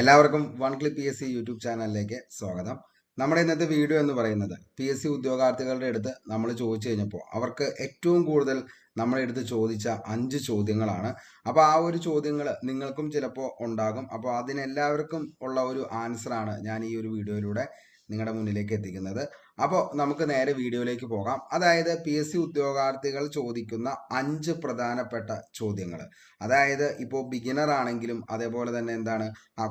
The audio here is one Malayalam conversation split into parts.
എല്ലാവർക്കും one clip P S C YouTube ചാനലിലേക്ക് സ്വാഗതം. നമ്മുടെ ഇന്നത്തെ വീഡിയോ എന്ന് പറയുന്നത് പി എസ് സി ഉദ്യോഗാർത്ഥികളുടെ അടുത്ത് നമ്മൾ ചോദിച്ചു കഴിഞ്ഞപ്പോൾ അവർക്ക് ഏറ്റവും കൂടുതൽ നമ്മുടെ അടുത്ത് ചോദിച്ച അഞ്ച് ചോദ്യങ്ങളാണ്. അപ്പോൾ ആ ഒരു ചോദ്യങ്ങൾ നിങ്ങൾക്കും ചിലപ്പോൾ ഉണ്ടാകും. അപ്പോൾ അതിനെല്ലാവർക്കും ഉള്ള ഒരു ആൻസറാണ് ഞാൻ ഈ ഒരു വീഡിയോയിലൂടെ നിങ്ങളുടെ മുന്നിലേക്ക് എത്തിക്കുന്നത്. അപ്പോൾ നമുക്ക് നേരെ വീഡിയോയിലേക്ക് പോകാം. അതായത് പി എസ് സി ഉദ്യോഗാർത്ഥികൾ ചോദിക്കുന്ന അഞ്ച് പ്രധാനപ്പെട്ട ചോദ്യങ്ങൾ അതായത് ഇപ്പോൾ ബിഗിനർ ആണെങ്കിലും അതേപോലെ തന്നെ എന്താണ്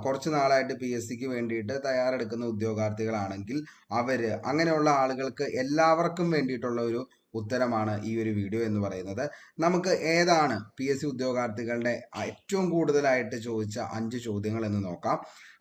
കുറച്ച് നാളായിട്ട് പി എസ് സിക്ക് വേണ്ടിയിട്ട് തയ്യാറെടുക്കുന്ന ഉദ്യോഗാർത്ഥികളാണെങ്കിൽ അവർ അങ്ങനെയുള്ള ആളുകൾക്ക് എല്ലാവർക്കും വേണ്ടിയിട്ടുള്ള ഒരു ഉത്തരമാണ് ഈ ഒരു വീഡിയോ എന്ന് പറയുന്നത്. നമുക്ക് ഏതാണ് പി എസ് സി ഉദ്യോഗാർത്ഥികളുടെ ഏറ്റവും കൂടുതലായിട്ട് ചോദിച്ച അഞ്ച് ചോദ്യങ്ങൾ എന്ന് നോക്കാം.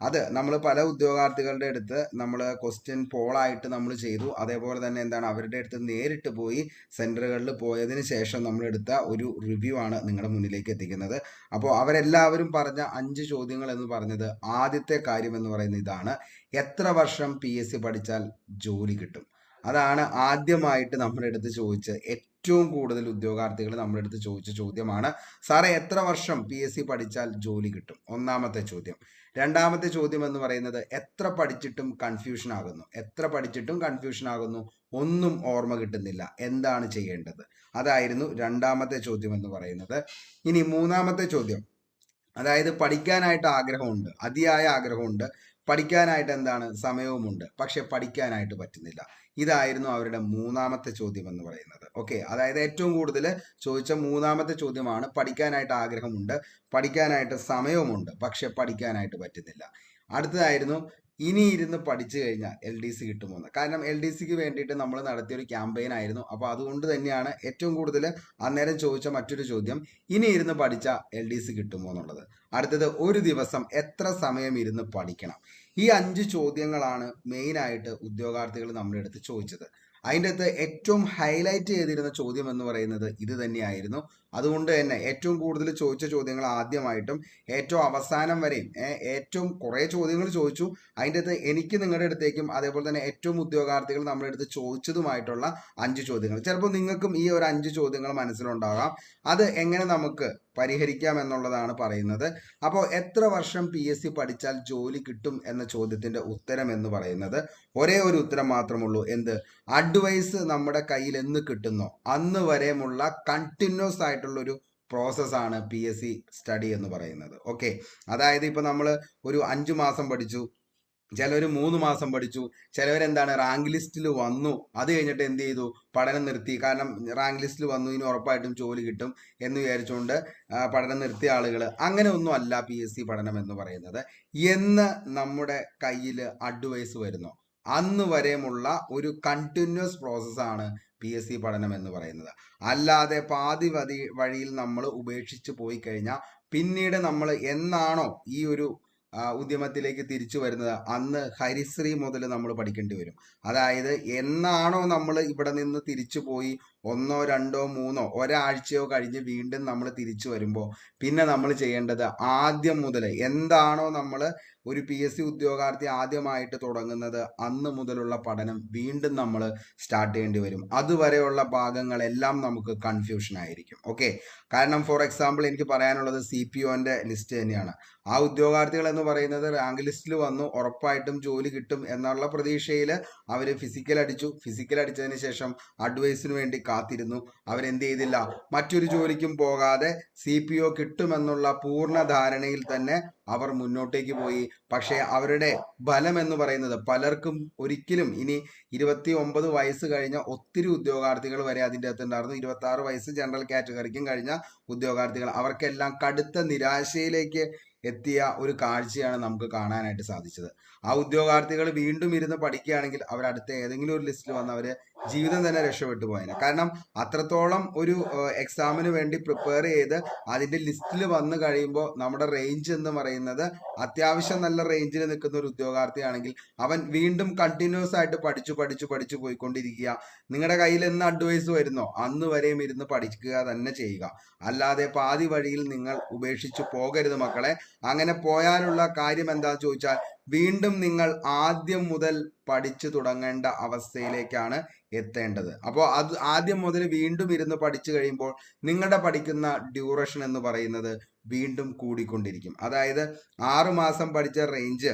അത് നമ്മൾ പല ഉദ്യോഗാർത്ഥികളുടെ അടുത്ത് നമ്മൾ ക്വസ്റ്റ്യൻ പോളായിട്ട് നമ്മൾ ചെയ്തു. അതേപോലെ തന്നെ എന്താണ് അവരുടെ അടുത്ത് നേരിട്ട് പോയി സെന്ററുകളിൽ പോയതിന് ശേഷം നമ്മൾ എടുത്ത ഒരു റിവ്യൂ ആണ് നിങ്ങളുടെ മുന്നിലേക്ക് എത്തിക്കുന്നത്. അപ്പോൾ അവരെല്ലാവരും പറഞ്ഞ അഞ്ച് ചോദ്യങ്ങൾ എന്ന് പറഞ്ഞത് ആദ്യത്തെ കാര്യം എന്ന് പറയുന്നത് ഇതാണ്. എത്ര വർഷം പി പഠിച്ചാൽ ജോലി കിട്ടും? അതാണ് ആദ്യമായിട്ട് നമ്മുടെ അടുത്ത് ചോദിച്ച ഏറ്റവും കൂടുതൽ ഉദ്യോഗാർത്ഥികൾ നമ്മുടെ അടുത്ത് ചോദിച്ച ചോദ്യമാണ് സാറേ എത്ര വർഷം പി എസ് സി പഠിച്ചാൽ ജോലി കിട്ടും? ഒന്നാമത്തെ ചോദ്യം. രണ്ടാമത്തെ ചോദ്യം എന്ന് പറയുന്നത് എത്ര പഠിച്ചിട്ടും കൺഫ്യൂഷൻ ആകുന്നു? എത്ര പഠിച്ചിട്ടും കൺഫ്യൂഷൻ ആകുന്നു ഒന്നും ഓർമ്മ കിട്ടുന്നില്ല. എന്താണ് ചെയ്യേണ്ടത്? അതായിരുന്നു രണ്ടാമത്തെ ചോദ്യം എന്ന് പറയുന്നത്. ഇനി മൂന്നാമത്തെ ചോദ്യം. അതായത് പഠിക്കാനായിട്ട് ആഗ്രഹമുണ്ട് അതിയായ ആഗ്രഹമുണ്ട്. പഠിക്കാനായിട്ട് എന്താണ് സമയവുമുണ്ട്. പക്ഷെ പഠിക്കാനായിട്ട് പറ്റുന്നില്ല. ഇതായിരുന്നു അവരുടെ മൂന്നാമത്തെ ചോദ്യം എന്ന് പറയുന്നത്. ഓക്കെ അതായത് ഏറ്റവും കൂടുതൽ ചോദിച്ച മൂന്നാമത്തെ ചോദ്യമാണ് പഠിക്കാനായിട്ട് ആഗ്രഹമുണ്ട് പഠിക്കാനായിട്ട് സമയവുമുണ്ട് പക്ഷെ പഠിക്കാനായിട്ട് പറ്റുന്നില്ല. അടുത്തതായിരുന്നു ഇനി ഇരുന്ന് പഠിച്ചു കഴിഞ്ഞാൽ എൽ ഡി സി കിട്ടുമെന്ന്. കാരണം എൽ ഡി സിക്ക് വേണ്ടിയിട്ട് നമ്മൾ നടത്തിയ ഒരു ക്യാമ്പയിൻ ആയിരുന്നു. അപ്പോൾ അതുകൊണ്ട് തന്നെയാണ് ഏറ്റവും കൂടുതൽ അന്നേരം ചോദിച്ച മറ്റൊരു ചോദ്യം ഇനി ഇരുന്ന് പഠിച്ച എൽ ഡി സി കിട്ടുമോ എന്നുള്ളത്. അടുത്തത് ഒരു ദിവസം എത്ര സമയം ഇരുന്ന് പഠിക്കണം? ഈ അഞ്ച് ചോദ്യങ്ങളാണ് മെയിനായിട്ട് ഉദ്യോഗാർത്ഥികൾ നമ്മുടെ അടുത്ത് ചോദിച്ചത്. അതിന്റെ അകത്ത് ഏറ്റവും ഹൈലൈറ്റ് ചെയ്തിരുന്ന ചോദ്യം എന്ന് പറയുന്നത് ഇത് തന്നെയായിരുന്നു. അതുകൊണ്ട് തന്നെ ഏറ്റവും കൂടുതൽ ചോദിച്ച ചോദ്യങ്ങൾ ആദ്യമായിട്ടും ഏറ്റവും അവസാനം വരെയും ഏറ്റവും കുറേ ചോദ്യങ്ങൾ ചോദിച്ചു. അതിന്റെ അകത്ത് എനിക്ക് നിങ്ങളുടെ അടുത്തേക്കും അതേപോലെ തന്നെ ഏറ്റവും ഉദ്യോഗാർത്ഥികൾ നമ്മുടെ അടുത്ത് ചോദിച്ചതുമായിട്ടുള്ള അഞ്ച് ചോദ്യങ്ങൾ. ചിലപ്പോൾ നിങ്ങൾക്കും ഈ ഒരു അഞ്ച് ചോദ്യങ്ങൾ മനസ്സിലുണ്ടാകാം. അത് എങ്ങനെ നമുക്ക് പരിഹരിക്കാം എന്നുള്ളതാണ് പറയുന്നത്. അപ്പോൾ എത്ര വർഷം പി എസ് സി പഠിച്ചാൽ ജോലി കിട്ടും എന്ന ചോദ്യത്തിന്റെ ഉത്തരം എന്ന് പറയുന്നത് ഒരേ ഒരു ഉത്തരം മാത്രമുള്ളൂ. എന്ത്? അഡ്വൈസ് നമ്മുടെ കയ്യിൽ എന്ന് കിട്ടുന്നോ? അന്ന് വരെയുമുള്ള കണ്ടിന്യൂസ് ആയിട്ടുള്ള ഒരു പ്രോസസ്സാണ് പി എസ് സി സ്റ്റഡി എന്ന് പറയുന്നത്. ഓക്കെ അതായത് ഇപ്പം നമ്മൾ ഒരു അഞ്ച് മാസം പഠിച്ചു ചിലവർ മൂന്ന് മാസം പഠിച്ചു ചിലവരെന്താണ് റാങ്ക് ലിസ്റ്റിൽ വന്നു. അത് കഴിഞ്ഞിട്ട് എന്ത് ചെയ്തു? പഠനം നിർത്തി. കാരണം റാങ്ക് ലിസ്റ്റിൽ വന്നു ഇനി ഉറപ്പായിട്ടും ജോലി കിട്ടും എന്ന് വിചാരിച്ചുകൊണ്ട് പഠനം നിർത്തിയ ആളുകൾ അങ്ങനെ ഒന്നും അല്ല പി എസ് സി പഠനം എന്ന് പറയുന്നത്. എന്ന് നമ്മുടെ കയ്യിൽ അഡ്വൈസ് വരുന്നു. അന്ന് വരെയുമുള്ള ഒരു കണ്ടിന്യൂസ് പ്രോസസ്സാണ് പി എസ് സി പഠനം എന്ന് പറയുന്നത്. അല്ലാതെ പാതി വതി വഴിയിൽ നമ്മൾ ഉപേക്ഷിച്ച് പോയി കഴിഞ്ഞാൽ പിന്നീട് നമ്മൾ എന്നാണോ ഈ ഒരു ഉദ്യമത്തിലേക്ക് തിരിച്ചു വരുന്നത് അന്ന് ഹരിശ്രീ മുതൽ നമ്മൾ പഠിക്കേണ്ടി വരും. അതായത് എന്നാണോ നമ്മൾ ഇവിടെ നിന്ന് തിരിച്ചു പോയി ഒന്നോ രണ്ടോ മൂന്നോ ഒരാഴ്ചയോ കഴിഞ്ഞ് വീണ്ടും നമ്മൾ തിരിച്ചു വരുമ്പോൾ പിന്നെ നമ്മൾ ചെയ്യേണ്ടത് ആദ്യം മുതൽ എന്താണോ നമ്മൾ ഒരു പി എസ് സി ഉദ്യോഗാർത്ഥി ആദ്യമായിട്ട് തുടങ്ങുന്നത് അന്ന് മുതലുള്ള പഠനം വീണ്ടും നമ്മൾ സ്റ്റാർട്ട് ചെയ്യേണ്ടി വരും. അതുവരെയുള്ള ഭാഗങ്ങളെല്ലാം നമുക്ക് കൺഫ്യൂഷൻ ആയിരിക്കും. ഓക്കെ കാരണം ഫോർ എക്സാമ്പിൾ എനിക്ക് പറയാനുള്ളത് സി പി ഒന്റെ ലിസ്റ്റ് തന്നെയാണ്. ആ ഉദ്യോഗാർത്ഥികൾ എന്ന് പറയുന്നത് റാങ്ക് ലിസ്റ്റിൽ വന്നു ഉറപ്പായിട്ടും ജോലി കിട്ടും എന്നുള്ള പ്രതീക്ഷയിൽ അവർ ഫിസിക്കൽ അടിച്ചു. ഫിസിക്കൽ അടിച്ചതിന് ശേഷം അഡ്വൈസിന് വേണ്ടി കാത്തിരുന്നു. അവരെന്ത് ചെയ്തില്ല? മറ്റൊരു ജോലിക്കും പോകാതെ സി പി ഒ കിട്ടുമെന്നുള്ള പൂർണ ധാരണയിൽ തന്നെ അവർ മുന്നോട്ടേക്ക് പോയി. പക്ഷേ അവരുടെ ബലം എന്ന് പറയുന്നത് പലർക്കും ഒരിക്കലും ഇനി ഇരുപത്തി ഒമ്പത് വയസ്സ് കഴിഞ്ഞ ഒത്തിരി ഉദ്യോഗാർത്ഥികൾ വരെ അതിന്റെ അകത്തുണ്ടായിരുന്നു. ഇരുപത്തി ആറ് വയസ്സ് ജനറൽ കാറ്റഗറിക്കും കഴിഞ്ഞ ഉദ്യോഗാർത്ഥികൾ. അവർക്കെല്ലാം കടുത്ത നിരാശയിലേക്ക് എത്തിയ ഒരു കാഴ്ചയാണ് നമുക്ക് കാണാനായിട്ട് സാധിച്ചത്. ആ ഉദ്യോഗാർത്ഥികൾ വീണ്ടും ഇരുന്ന് പഠിക്കുകയാണെങ്കിൽ അവർ അടുത്ത ഏതെങ്കിലും ഒരു ലിസ്റ്റിൽ വന്ന് അവർ ജീവിതം തന്നെ രക്ഷപ്പെട്ടു പോയേനെ. കാരണം അത്രത്തോളം ഒരു എക്സാമിന് വേണ്ടി പ്രിപ്പയർ ചെയ്ത് അതിന്റെ ലിസ്റ്റിൽ വന്നു കഴിയുമ്പോൾ നമ്മുടെ റേഞ്ച് എന്ന് പറയുന്നത് അത്യാവശ്യം നല്ല റേഞ്ചിൽ നിൽക്കുന്ന ഒരു ഉദ്യോഗാർത്ഥിയാണെങ്കിൽ അവൻ വീണ്ടും കണ്ടിന്യൂസ് ആയിട്ട് പഠിച്ചു പഠിച്ചു പഠിച്ചു പോയിക്കൊണ്ടിരിക്കുക. നിങ്ങളുടെ കയ്യിൽ എന്ന് അഡ്വൈസ് വരുന്നോ അന്ന് വരെയും ഇരുന്ന് പഠിക്കുക തന്നെ ചെയ്യുക. അല്ലാതെ പാതി വഴിയിൽ നിങ്ങൾ ഉപേക്ഷിച്ചു പോകരുത് മക്കളെ. അങ്ങനെ പോയാലുള്ള കാര്യം എന്താ ചോദിച്ചാൽ വീണ്ടും നിങ്ങൾ ആദ്യം മുതൽ പഠിച്ചു തുടങ്ങേണ്ട അവസ്ഥയിലേക്കാണ് എത്തേണ്ടത്. അപ്പോൾ അത് ആദ്യം മുതൽ വീണ്ടും ഇരുന്ന് പഠിച്ചു കഴിയുമ്പോൾ നിങ്ങളുടെ പഠിക്കുന്ന ഡ്യൂറേഷൻ എന്ന് പറയുന്നത് വീണ്ടും കൂടിക്കൊണ്ടിരിക്കും. അതായത് ആറു മാസം പഠിച്ച റേഞ്ച്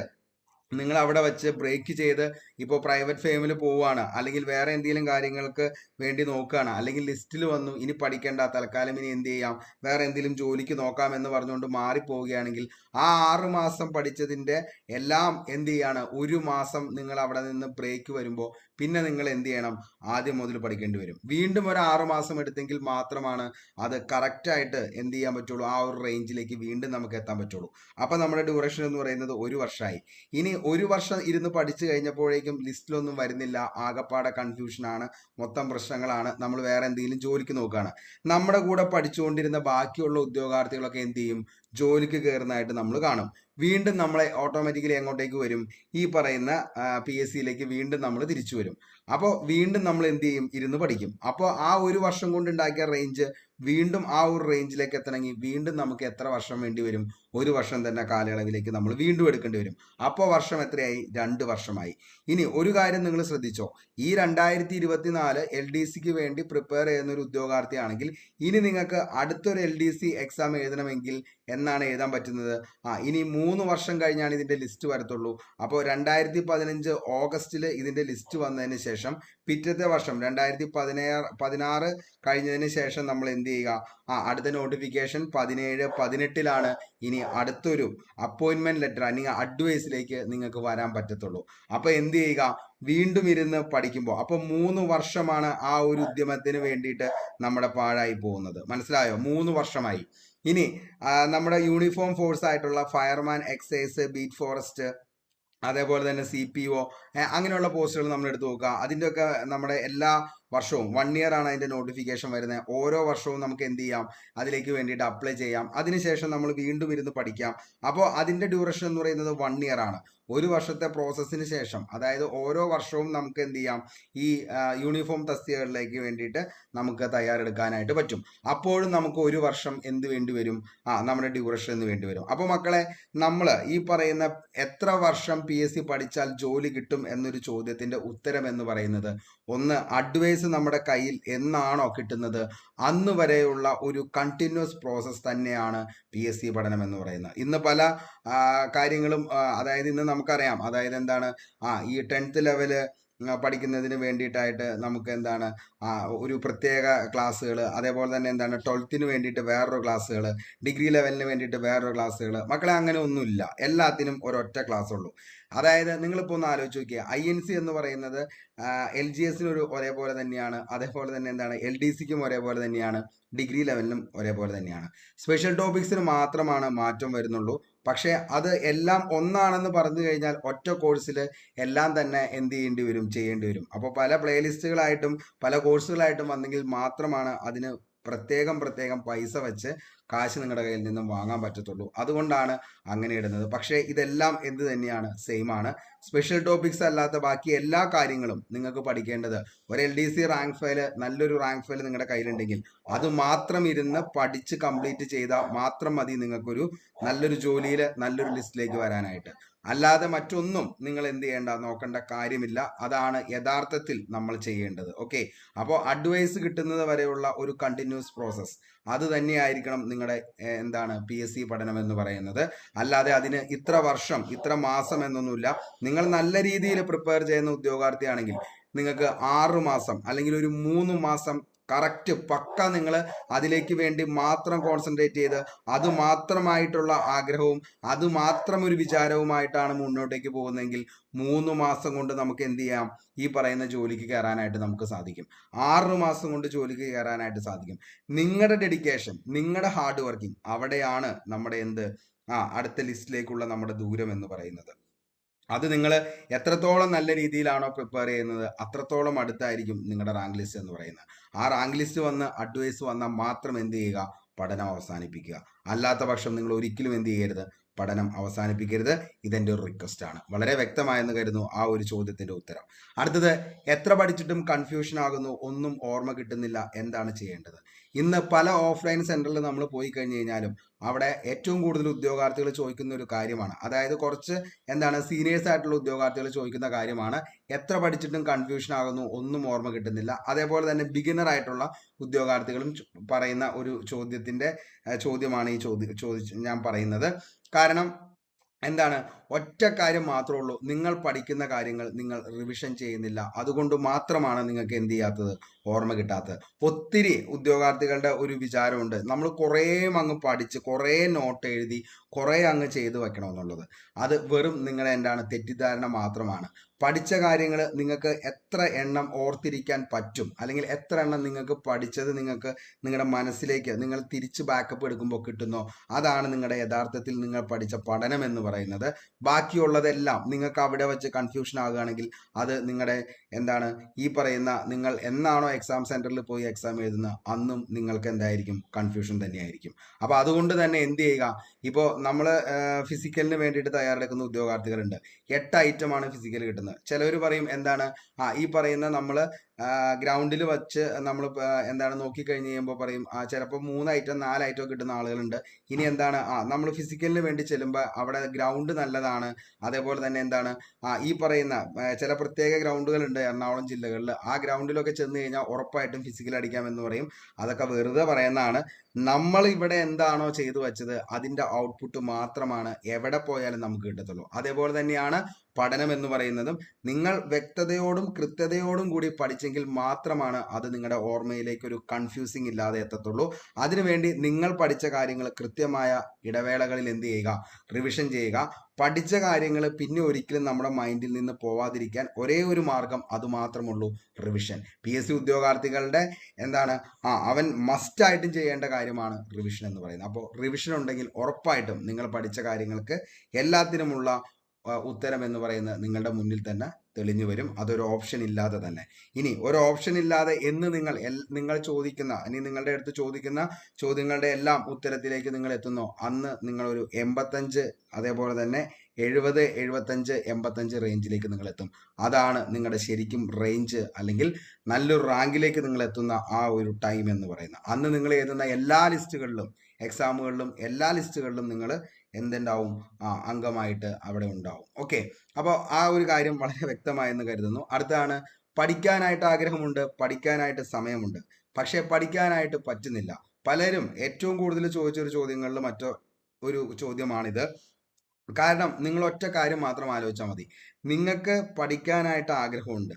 നിങ്ങൾ അവിടെ വെച്ച് ബ്രേക്ക് ചെയ്ത് ഇപ്പോൾ പ്രൈവറ്റ് ഫേമിൽ പോവുകയാണ് അല്ലെങ്കിൽ വേറെ എന്തെങ്കിലും കാര്യങ്ങൾക്ക് വേണ്ടി നോക്കുകയാണ്. അല്ലെങ്കിൽ ലിസ്റ്റിൽ വന്നു ഇനി പഠിക്കേണ്ട തൽക്കാലം ഇനി എന്ത് ചെയ്യാം? വേറെ എന്തെങ്കിലും ജോലിക്ക് നോക്കാം എന്ന് പറഞ്ഞുകൊണ്ട് മാറിപ്പോവുകയാണെങ്കിൽ ആ ആറ് മാസം പഠിച്ചതിന്റെ എല്ലാം എന്ത് ചെയ്യാണ്? ഒരു മാസം നിങ്ങൾ അവിടെ നിന്ന് ബ്രേക്ക് വരുമ്പോൾ പിന്നെ നിങ്ങൾ എന്ത് ചെയ്യണം? ആദ്യം മുതൽ പഠിക്കേണ്ടി വരും. വീണ്ടും ഒരു ആറു മാസം എടുത്തെങ്കിൽ മാത്രമാണ് അത് കറക്റ്റായിട്ട് എന്ത് ചെയ്യാൻ പറ്റുള്ളൂ? ആ ഒരു റേഞ്ചിലേക്ക് വീണ്ടും നമുക്ക് എത്താൻ പറ്റുള്ളൂ. അപ്പം നമ്മുടെ ഡ്യൂറേഷൻ എന്ന് പറയുന്നത് ഒരു വർഷമായി ഇനി ഒരു വർഷം ഇരുന്ന് പഠിച്ചു കഴിഞ്ഞപ്പോഴേക്കും ലിസ്റ്റിലൊന്നും വരുന്നില്ല. ആകപ്പാടെ കൺഫ്യൂഷനാണ് മൊത്തം പ്രശ്നങ്ങളാണ്. നമ്മൾ വേറെ എന്തെങ്കിലും ജോലിക്ക് നോക്കുകയാണ്. നമ്മുടെ കൂടെ പഠിച്ചുകൊണ്ടിരുന്ന ബാക്കിയുള്ള ഉദ്യോഗാർത്ഥികളൊക്കെ എന്ത് ചെയ്യും? ജോലിക്ക് കയറുന്നതായിട്ട് നമ്മൾ കാണും. വീണ്ടും നമ്മളെ ഓട്ടോമാറ്റിക്കലി എങ്ങോട്ടേക്ക് വരും? ഈ പറയുന്ന പി എസ് സിയിലേക്ക് വീണ്ടും നമ്മൾ തിരിച്ചു വരും. അപ്പോൾ വീണ്ടും നമ്മൾ എന്ത് ചെയ്യും? ഇരുന്ന് പഠിക്കും. അപ്പോൾ ആ ഒരു വർഷം കൊണ്ട് ഉണ്ടാക്കിയ റേഞ്ച് വീണ്ടും ആ ഒരു റേഞ്ചിലേക്ക് എത്തണമെങ്കിൽ വീണ്ടും നമുക്ക് എത്ര വർഷം വേണ്ടി വരും? ഒരു വർഷം തന്നെ കാലയളവിലേക്ക് നമ്മൾ വീണ്ടും എടുക്കേണ്ടി വരും. അപ്പോൾ വർഷം എത്രയായി? രണ്ട് വർഷമായി. ഇനി ഒരു കാര്യം നിങ്ങൾ ശ്രദ്ധിച്ചോ. ഈ രണ്ടായിരത്തി ഇരുപത്തിനാല് എൽ ഡി സിക്ക് വേണ്ടി പ്രിപ്പയർ ചെയ്യുന്ന ഒരു ഉദ്യോഗാർത്ഥിയാണെങ്കിൽ ഇനി നിങ്ങൾക്ക് അടുത്തൊരു എൽ ഡി സി എക്സാം എഴുതണമെങ്കിൽ എന്നാണ് എഴുതാൻ പറ്റുന്നത്? ആ ഇനി മൂന്ന് വർഷം കഴിഞ്ഞാണ് ഇതിന്റെ ലിസ്റ്റ് വരത്തുള്ളൂ. അപ്പോൾ രണ്ടായിരത്തി പതിനഞ്ച് ഓഗസ്റ്റിൽ ഇതിന്റെ ലിസ്റ്റ് വന്നതിന് ശേഷം പിറ്റത്തെ വർഷം രണ്ടായിരത്തി പതിനേഴ് പതിനാറ് കഴിഞ്ഞതിന് ശേഷം നമ്മൾ എന്ത് ചെയ്യുക? ആ അടുത്ത നോട്ടിഫിക്കേഷൻ പതിനേഴ് പതിനെട്ടിലാണ് ഇനി അടുത്തൊരു അപ്പോയിന്റ്മെന്റ് ലെറ്റർ അല്ലെങ്കിൽ അഡ്വൈസിലേക്ക് നിങ്ങൾക്ക് വരാൻ പറ്റത്തുള്ളൂ. അപ്പൊ എന്ത് ചെയ്യുക? വീണ്ടും ഇരുന്ന് പഠിക്കുമ്പോൾ. അപ്പൊ മൂന്ന് വർഷമാണ് ആ ഒരു ഉദ്യമത്തിന് വേണ്ടിയിട്ട് നമ്മുടെ പാഴായി പോകുന്നത്. മനസ്സിലായോ? മൂന്ന് വർഷമായി. ഇനി നമ്മുടെ യൂണിഫോം ഫോഴ്സ് ആയിട്ടുള്ള ഫയർമാൻ എക്സൈസ് ബീറ്റ് ഫോറസ്റ്റ് അതേപോലെ തന്നെ സി പി ഒ അങ്ങനെയുള്ള പോസ്റ്റുകൾ നമ്മൾ എടുത്തു നോക്കുക. അതിന്റെയൊക്കെ നമ്മുടെ എല്ലാ വർഷവും വൺ ഇയർ ആണ് അതിന്റെ നോട്ടിഫിക്കേഷൻ വരുന്നത്. ഓരോ വർഷവും നമുക്ക് എന്ത് ചെയ്യാം? അതിലേക്ക് വേണ്ടിയിട്ട് അപ്ലൈ ചെയ്യാം. അതിനുശേഷം നമ്മൾ വീണ്ടും ഇരുന്ന് പഠിക്കാം. അപ്പോൾ അതിന്റെ ഡ്യൂറേഷൻ എന്ന് പറയുന്നത് വൺ ഇയർ ആണ്. ഒരു വർഷത്തെ പ്രോസസ്സിന് ശേഷം അതായത് ഓരോ വർഷവും നമുക്ക് എന്ത് ചെയ്യാം? ഈ യൂണിഫോം തസ്തികകളിലേക്ക് വേണ്ടിയിട്ട് നമുക്ക് തയ്യാറെടുക്കാനായിട്ട് പറ്റും. അപ്പോഴും നമുക്ക് ഒരു വർഷം എന്ത് വേണ്ടി വരും? ആ നമ്മുടെ ഡ്യൂറേഷൻ എന്ന് വേണ്ടി വരും. അപ്പോൾ മക്കളെ നമ്മൾ ഈ പറയുന്ന എത്ര വർഷം പി പഠിച്ചാൽ ജോലി കിട്ടും എന്നൊരു ചോദ്യത്തിന്റെ ഉത്തരം എന്ന് പറയുന്നത് ഒന്ന് അഡ്വൈസ് നമ്മുടെ കയ്യിൽ എന്നാണോ കിട്ടുന്നത്? അന്ന് വരെയുള്ള ഒരു കണ്ടിന്യൂസ് പ്രോസസ്സ് തന്നെയാണ് പി എസ് സി പഠനം എന്ന് പറയുന്നത്. ഇന്ന് പല കാര്യങ്ങളും അതായത് ഇന്ന് നമുക്കറിയാം. അതായത് എന്താണ്? ആ ഈ ടെൻത്ത് ലെവൽ പഠിക്കുന്നതിന് വേണ്ടിയിട്ടായിട്ട് നമുക്ക് എന്താണ് ഒരു പ്രത്യേക ക്ലാസ്സുകൾ അതേപോലെ തന്നെ എന്താണ് ട്വൽത്തിന് വേണ്ടിയിട്ട് വേറൊരു ക്ലാസ്സുകൾ ഡിഗ്രി ലെവലിന് വേണ്ടിയിട്ട് വേറൊരു ക്ലാസ്സുകൾ മക്കളെ അങ്ങനെ ഒന്നുമില്ല. എല്ലാത്തിനും ഒരൊറ്റ ക്ലാസ് ഉള്ളൂ അതായത് നിങ്ങളിപ്പോൾ ഒന്ന് ആലോചിച്ച് നോക്കിയ ഐ എൻ സി എന്ന് പറയുന്നത് എൽ ജി എസിനൊരു ഒരേപോലെ തന്നെയാണ് അതേപോലെ തന്നെ എന്താണ് എൽ ഡി സിക്കും ഒരേപോലെ തന്നെയാണ് ഡിഗ്രി ലെവലിനും ഒരേപോലെ തന്നെയാണ്. സ്പെഷ്യൽ ടോപ്പിക്സിന് മാത്രമാണ് മാറ്റം വരുന്നുള്ളൂ. പക്ഷേ അത് എല്ലാം ഒന്നാണെന്ന് പറഞ്ഞു കഴിഞ്ഞാൽ ഒറ്റ കോഴ്സിൽ എല്ലാം തന്നെ എന്ത് ചെയ്യേണ്ടി വരും ചെയ്യേണ്ടി വരും. അപ്പോൾ പല പ്ലേലിസ്റ്റുകളായിട്ടും പല കോഴ്സുകളായിട്ടും വന്നെങ്കിൽ മാത്രമാണ് അതിന് പ്രത്യേകം പ്രത്യേകം പൈസ വെച്ച് കാശ് നിങ്ങളുടെ കയ്യിൽ നിന്നും വാങ്ങാൻ പറ്റത്തുള്ളൂ. അതുകൊണ്ടാണ് അങ്ങനെ ഇടുന്നത്. പക്ഷേ ഇതെല്ലാം എന്ത് തന്നെയാണ്? സെയിം ആണ്. സ്പെഷ്യൽ ടോപ്പിക്സ് അല്ലാത്ത ബാക്കി എല്ലാ കാര്യങ്ങളും നിങ്ങൾക്ക് പഠിക്കേണ്ടത് ഒരു L D C rank file നല്ലൊരു റാങ്ക് ഫയൽ നിങ്ങളുടെ കയ്യിലുണ്ടെങ്കിൽ അത് മാത്രം ഇരുന്ന് പഠിച്ച് കംപ്ലീറ്റ് ചെയ്താൽ മാത്രം മതി നിങ്ങൾക്കൊരു നല്ലൊരു ജോലിയിൽ നല്ലൊരു ലിസ്റ്റിലേക്ക് വരാനായിട്ട്. അല്ലാതെ മറ്റൊന്നും നിങ്ങൾ എന്ത് ചെയ്യേണ്ട നോക്കേണ്ട കാര്യമില്ല. അതാണ് യഥാർത്ഥത്തിൽ നമ്മൾ ചെയ്യേണ്ടത്. ഓക്കെ അപ്പോൾ അഡ്വൈസ് കിട്ടുന്നത് വരെയുള്ള ഒരു കണ്ടിന്യൂസ് പ്രോസസ്സ് അത് തന്നെയായിരിക്കണം നിങ്ങളുടെ എന്താണ് പി എസ് സി പഠനം എന്ന് പറയുന്നത്. അല്ലാതെ അതിന് ഇത്ര വർഷം ഇത്ര മാസം എന്നൊന്നുമില്ല. നിങ്ങൾ നല്ല രീതിയിൽ പ്രിപ്പയർ ചെയ്യുന്ന ഉദ്യോഗാർത്ഥിയാണെങ്കിൽ നിങ്ങൾക്ക് ആറ് മാസം അല്ലെങ്കിൽ ഒരു മൂന്ന് മാസം കറക്റ്റ് പക്ക നിങ്ങൾ അതിലേക്ക് വേണ്ടി മാത്രം കോൺസെൻട്രേറ്റ് ചെയ്ത് അത് മാത്രമായിട്ടുള്ള ആഗ്രഹവും അത് മാത്രം ഒരു വിചാരവുമായിട്ടാണ് മുന്നോട്ടേക്ക് പോകുന്നതെങ്കിൽ മൂന്ന് മാസം കൊണ്ട് നമുക്ക് എന്ത് ചെയ്യാം? ഈ പറയുന്ന ജോലിക്ക് കയറാനായിട്ട് നമുക്ക് സാധിക്കും. ആറ് മാസം കൊണ്ട് ജോലിക്ക് കയറാനായിട്ട് സാധിക്കും. നിങ്ങളുടെ ഡെഡിക്കേഷൻ നിങ്ങളുടെ ഹാർഡ് വർക്കിംഗ് അവിടെയാണ് നമ്മുടെ എന്ത്? ആ അടുത്ത ലിസ്റ്റിലേക്കുള്ള നമ്മുടെ ദൂരം എന്ന് പറയുന്നത്. അത് നിങ്ങൾ എത്രത്തോളം നല്ല രീതിയിലാണോ പ്രിപ്പയർ ചെയ്യുന്നത് അത്രത്തോളം അടുത്തായിരിക്കും നിങ്ങളുടെ റാങ്ക് ലിസ്റ്റ് എന്ന് പറയുന്നത്. ആ റാങ്ക് ലിസ്റ്റ് വന്ന് അഡ്വൈസ് വന്നാൽ മാത്രം എന്ത് ചെയ്യുക? പഠനം അവസാനിപ്പിക്കുക. അല്ലാത്ത പക്ഷം നിങ്ങൾ ഒരിക്കലും എന്ത് ചെയ്യരുത്? പഠനം അവസാനിപ്പിക്കരുത്. ഇതെന്റെ ഒരു റിക്വസ്റ്റ് ആണ്. വളരെ വ്യക്തമായെന്ന് കരുതുന്നു ആ ഒരു ചോദ്യത്തിന്റെ ഉത്തരം. അടുത്തത് എത്ര പഠിച്ചിട്ടും കൺഫ്യൂഷൻ ആകുന്നു ഒന്നും ഓർമ്മ കിട്ടുന്നില്ല എന്താണ് ചെയ്യേണ്ടത്? ഇന്ന് പല ഓഫ്ലൈൻ സെന്ററിൽ നമ്മൾ പോയി കഴിഞ്ഞ് കഴിഞ്ഞാലും അവിടെ ഏറ്റവും കൂടുതൽ ഉദ്യോഗാർത്ഥികൾ ചോദിക്കുന്ന ഒരു കാര്യമാണ്. അതായത് കുറച്ച് എന്താണ് സീനിയേഴ്സ് ആയിട്ടുള്ള ഉദ്യോഗാർത്ഥികൾ ചോദിക്കുന്ന കാര്യമാണ്. എത്ര പഠിച്ചിട്ടും കൺഫ്യൂഷൻ ആകുന്നു ഒന്നും ഓർമ്മ കിട്ടുന്നില്ല. അതേപോലെ തന്നെ ബിഗിനർ ആയിട്ടുള്ള ഉദ്യോഗാർത്ഥികളും പറയുന്ന ഒരു ചോദ്യത്തിന്റെ ചോദ്യമാണ് ഈ ചോദ്യം ചോദിച്ച് ഞാൻ പറയുന്നത്. കാരണം എന്താണ്? ഒറ്റ കാര്യം മാത്രമേ ഉള്ളൂ. നിങ്ങൾ പഠിക്കുന്ന കാര്യങ്ങൾ നിങ്ങൾ റിവിഷൻ ചെയ്യുന്നില്ല. അതുകൊണ്ട് മാത്രമാണ് നിങ്ങൾക്ക് എന്ത് ചെയ്യാത്തത്? ഓർമ്മ കിട്ടാത്തത്. ഒത്തിരി ഉദ്യോഗാർത്ഥികളുടെ ഒരു വിചാരമുണ്ട്. നമ്മൾ കുറേ അങ്ങ് പഠിച്ച് കുറേ നോട്ട് എഴുതി കുറേ അങ്ങ് ചെയ്തു വെക്കണമെന്നുള്ളത്. അത് വെറും നിങ്ങളെ എന്താണ് തെറ്റിദ്ധാരണ മാത്രമാണ്. പഠിച്ച കാര്യങ്ങൾ നിങ്ങൾക്ക് എത്ര എണ്ണം ഓർത്തിരിക്കാൻ പറ്റും? അല്ലെങ്കിൽ എത്ര എണ്ണം നിങ്ങൾക്ക് പഠിച്ചത് നിങ്ങൾക്ക് നിങ്ങളുടെ മനസ്സിലേക്ക് നിങ്ങൾ തിരിച്ച് ബാക്കപ്പ് എടുക്കുമ്പോൾ കിട്ടുന്നോ? അതാണ് നിങ്ങളുടെ യഥാർത്ഥത്തിൽ നിങ്ങൾ പഠിച്ച പഠനം എന്ന് പറയുന്നത്. ബാക്കിയുള്ളതെല്ലാം നിങ്ങൾക്ക് അവിടെ വെച്ച് കൺഫ്യൂഷൻ ആകുകയാണെങ്കിൽ അത് നിങ്ങളുടെ എന്താണ് ഈ പറയുന്ന നിങ്ങൾ എന്നാണോ എക്സാം സെന്ററിൽ പോയി എക്സാം എഴുതുന്ന അന്നും നിങ്ങൾക്ക് എന്തായിരിക്കും? കൺഫ്യൂഷൻ തന്നെയായിരിക്കും. അപ്പോൾ അതുകൊണ്ട് തന്നെ എന്ത് ചെയ്യുക? ഇപ്പോൾ നമ്മൾ ഫിസിക്കലിന് വേണ്ടിയിട്ട് തയ്യാറെടുക്കുന്ന ഉദ്യോഗാർത്ഥികളുണ്ട്. എട്ട് ഐറ്റമാണ് ഫിസിക്കൽ കിട്ടുന്നത്. ചിലവർ പറയും എന്താണ്? ആ ഈ പറയുന്ന നമ്മൾ ഗ്രൗണ്ടിൽ വെച്ച് നമ്മൾ എന്താണ് നോക്കി നോക്കിക്കഴിഞ്ഞ് കഴിയുമ്പോൾ പറയും ആ ചിലപ്പോൾ മൂന്ന് ഐറ്റം നാല് ഐറ്റം കിട്ടുന്ന ആളുകളുണ്ട്. ഇനി എന്താണ് ആ നമ്മൾ ഫിസിക്കലിന് വേണ്ടി ചെല്ലുമ്പോൾ അവിടെ ഗ്രൗണ്ട് നല്ലതാണ്. അതേപോലെ തന്നെ എന്താണ് ആ ഈ പറയുന്ന ചില പ്രത്യേക ഗ്രൗണ്ടുകളുണ്ട് എറണാകുളം ജില്ലകളിൽ ആ ഗ്രൗണ്ടിലൊക്കെ ചെന്ന് കഴിഞ്ഞാൽ ഉറപ്പായിട്ടും ഫിസിക്കൽ അടിക്കാമെന്ന് പറയും. അതൊക്കെ വെറുതെ പറയുന്നതാണ്. നമ്മൾ ഇവിടെ എന്താണോ ചെയ്തു വെച്ചത് അതിന്റെ ഔട്ട്പുട്ട് മാത്രമാണ് എവിടെ പോയാലും നമുക്ക് കിട്ടത്തുള്ളൂ. അതേപോലെ തന്നെയാണ് പഠനം എന്ന് പറയുന്നതും നിങ്ങൾ വ്യക്തതയോടും കൃത്യതയോടും കൂടി പഠിച്ചെങ്കിൽ മാത്രമാണ് അത് നിങ്ങളുടെ ഓർമ്മയിലേക്ക് ഒരു കൺഫ്യൂസിങ് ഇല്ലാതെ എത്തത്തുള്ളൂ. അതിനുവേണ്ടി നിങ്ങൾ പഠിച്ച കാര്യങ്ങൾ കൃത്യമായ ഇടവേളകളിൽ എന്ത് ചെയ്യുക? റിവിഷൻ ചെയ്യുക. പഠിച്ച കാര്യങ്ങൾ പിന്നെ ഒരിക്കലും നമ്മുടെ മൈൻഡിൽ നിന്ന് പോവാതിരിക്കാൻ ഒരേ ഒരു മാർഗം അതുമാത്രമുള്ളൂ റിവിഷൻ പി എസ് സി ഉദ്യോഗാർത്ഥികളുടെ എന്താണ്? ആ അവൻ മസ്റ്റ് ആയിട്ടും ചെയ്യേണ്ട കാര്യമാണ് റിവിഷൻ എന്ന് പറയുന്നത്. അപ്പോൾ റിവിഷൻ ഉണ്ടെങ്കിൽ ഉറപ്പായിട്ടും നിങ്ങൾ പഠിച്ച കാര്യങ്ങൾക്ക് എല്ലാത്തിനുമുള്ള ഉത്തരം എന്ന് പറയുന്നത് നിങ്ങളുടെ മുന്നിൽ തന്നെ തെളിഞ്ഞു വരും. അതൊരു ഓപ്ഷൻ ഇല്ലാതെ തന്നെ. ഇനി ഒരു ഓപ്ഷൻ ഇല്ലാതെ എന്ന് നിങ്ങൾ നിങ്ങൾ ചോദിക്കുന്ന ഇനി നിങ്ങളുടെ അടുത്ത് ചോദിക്കുന്ന ചോദ്യങ്ങളുടെ എല്ലാം ഉത്തരത്തിലേക്ക് നിങ്ങൾ എത്തുന്നോ. അന്ന് നിങ്ങൾ ഒരു എൺപത്തഞ്ച് അതേപോലെ തന്നെ എഴുപത് എഴുപത്തഞ്ച് എൺപത്തഞ്ച് റേഞ്ചിലേക്ക് നിങ്ങൾ എത്തും. അതാണ് നിങ്ങളുടെ ശരിക്കും റേഞ്ച് അല്ലെങ്കിൽ നല്ലൊരു റാങ്കിലേക്ക് നിങ്ങൾ എത്തുന്ന ആ ഒരു ടൈം എന്ന് പറയുന്നത്. അന്ന് നിങ്ങൾ എഴുതുന്ന എല്ലാ ലിസ്റ്റുകളിലും എക്സാമുകളിലും എല്ലാ ലിസ്റ്റുകളിലും നിങ്ങൾ എന്തുണ്ടാവും? ആ അംഗമായിട്ട് അവിടെ ഉണ്ടാവും. ഓക്കെ അപ്പോൾ ആ ഒരു കാര്യം വളരെ വ്യക്തമായെന്ന് കരുതുന്നു. അടുത്താണ് പഠിക്കാനായിട്ട് ആഗ്രഹമുണ്ട് പഠിക്കാനായിട്ട് സമയമുണ്ട്. പക്ഷേ പഠിക്കാനായിട്ട് പറ്റുന്നില്ല. പലരും ഏറ്റവും കൂടുതൽ ചോദിച്ചൊരു ചോദ്യങ്ങളിൽ മറ്റോ ഒരു ചോദ്യമാണിത്. കാരണം നിങ്ങൾ ഒറ്റ കാര്യം മാത്രം ആലോചിച്ചാൽ മതി. നിങ്ങൾക്ക് പഠിക്കാനായിട്ട് ആഗ്രഹമുണ്ട്.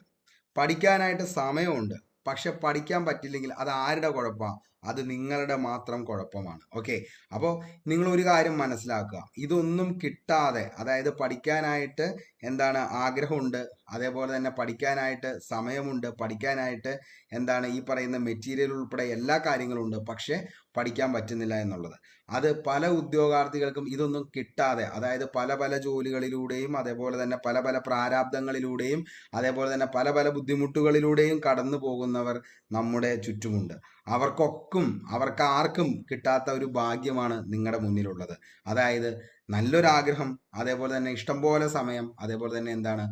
പഠിക്കാനായിട്ട് സമയമുണ്ട്. പക്ഷെ പഠിക്കാൻ പറ്റില്ലെങ്കിൽ അത് ആരുടെ കുഴപ്പമാണ് അത് നിങ്ങളുടെ മാത്രം കുഴപ്പമാണ്. ഓക്കെ അപ്പോൾ നിങ്ങൾ ഒരു കാര്യം മനസ്സിലാക്കുക. ഇതൊന്നും കിട്ടാതെ അതായത് പഠിക്കാനായിട്ട് എന്താണ് ആഗ്രഹമുണ്ട് അതേപോലെ തന്നെ പഠിക്കാനായിട്ട് സമയമുണ്ട് പഠിക്കാനായിട്ട് എന്താണ് ഈ പറയുന്ന മെറ്റീരിയൽ ഉൾപ്പെടെ എല്ലാ കാര്യങ്ങളും ഉണ്ട് പക്ഷേ പഠിക്കാൻ പറ്റുന്നില്ല എന്നുള്ളത്. അത് പല ഉദ്യോഗാർത്ഥികൾക്കും ഇതൊന്നും കിട്ടാതെ അതായത് പല പല ജോലികളിലൂടെയും അതേപോലെ തന്നെ പല പല പ്രാരാബ്ദങ്ങളിലൂടെയും അതേപോലെ തന്നെ പല പല ബുദ്ധിമുട്ടുകളിലൂടെയും കടന്നു പോകുന്നവർ നമ്മുടെ ചുറ്റുമുണ്ട്. അവർക്കൊക്കും അവർക്ക് ആർക്കും കിട്ടാത്ത ഒരു ഭാഗ്യമാണ് നിങ്ങളുടെ മുന്നിലുള്ളത്. അതായത് നല്ലൊരാഗ്രഹം അതേപോലെ തന്നെ ഇഷ്ടംപോലെ സമയം അതേപോലെ തന്നെ എന്താണ്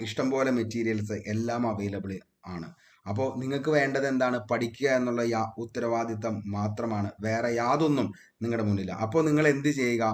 ഇഷ്ടംപോലെ മെറ്റീരിയൽസ് എല്ലാം അവൈലബിൾ ആണ്. അപ്പോൾ നിങ്ങൾക്ക് വേണ്ടത് എന്താണ് പഠിക്കുക എന്നുള്ള യാ ഉത്തരവാദിത്തം മാത്രമാണ്. വേറെ യാതൊന്നും നിങ്ങളുടെ മുന്നിൽ അപ്പോൾ നിങ്ങൾ എന്ത് ചെയ്യുക